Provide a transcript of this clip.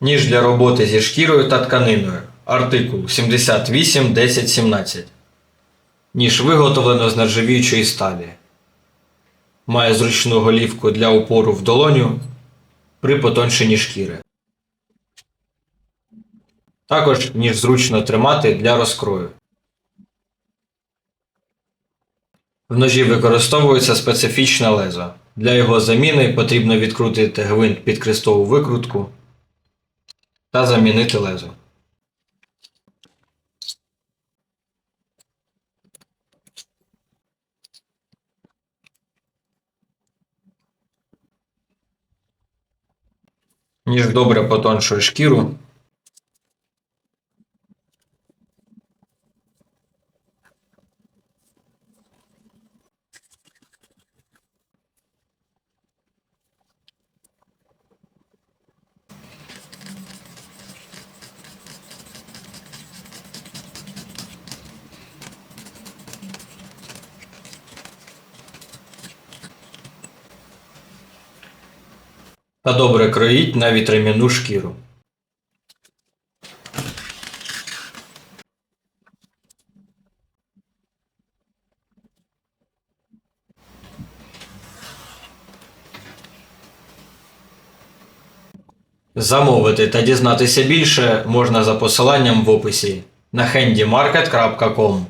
Ніж для роботи зі шкірою та тканиною. Артикул 78 10 17. Ніж виготовлено з нержавіючої сталі. Має зручну голівку для упору в долоню при потоншенні шкіри. Також ніж зручно тримати для розкрою. В ножі використовується специфічне лезо. Для його заміни потрібно відкрутити гвинт під крестову викрутку та замінити лезо. Ніж добре потоншує шкіру. Та добре кроїть навіть ремінну шкіру. Замовити та дізнатися більше можна за посиланням в описі на handymarket.com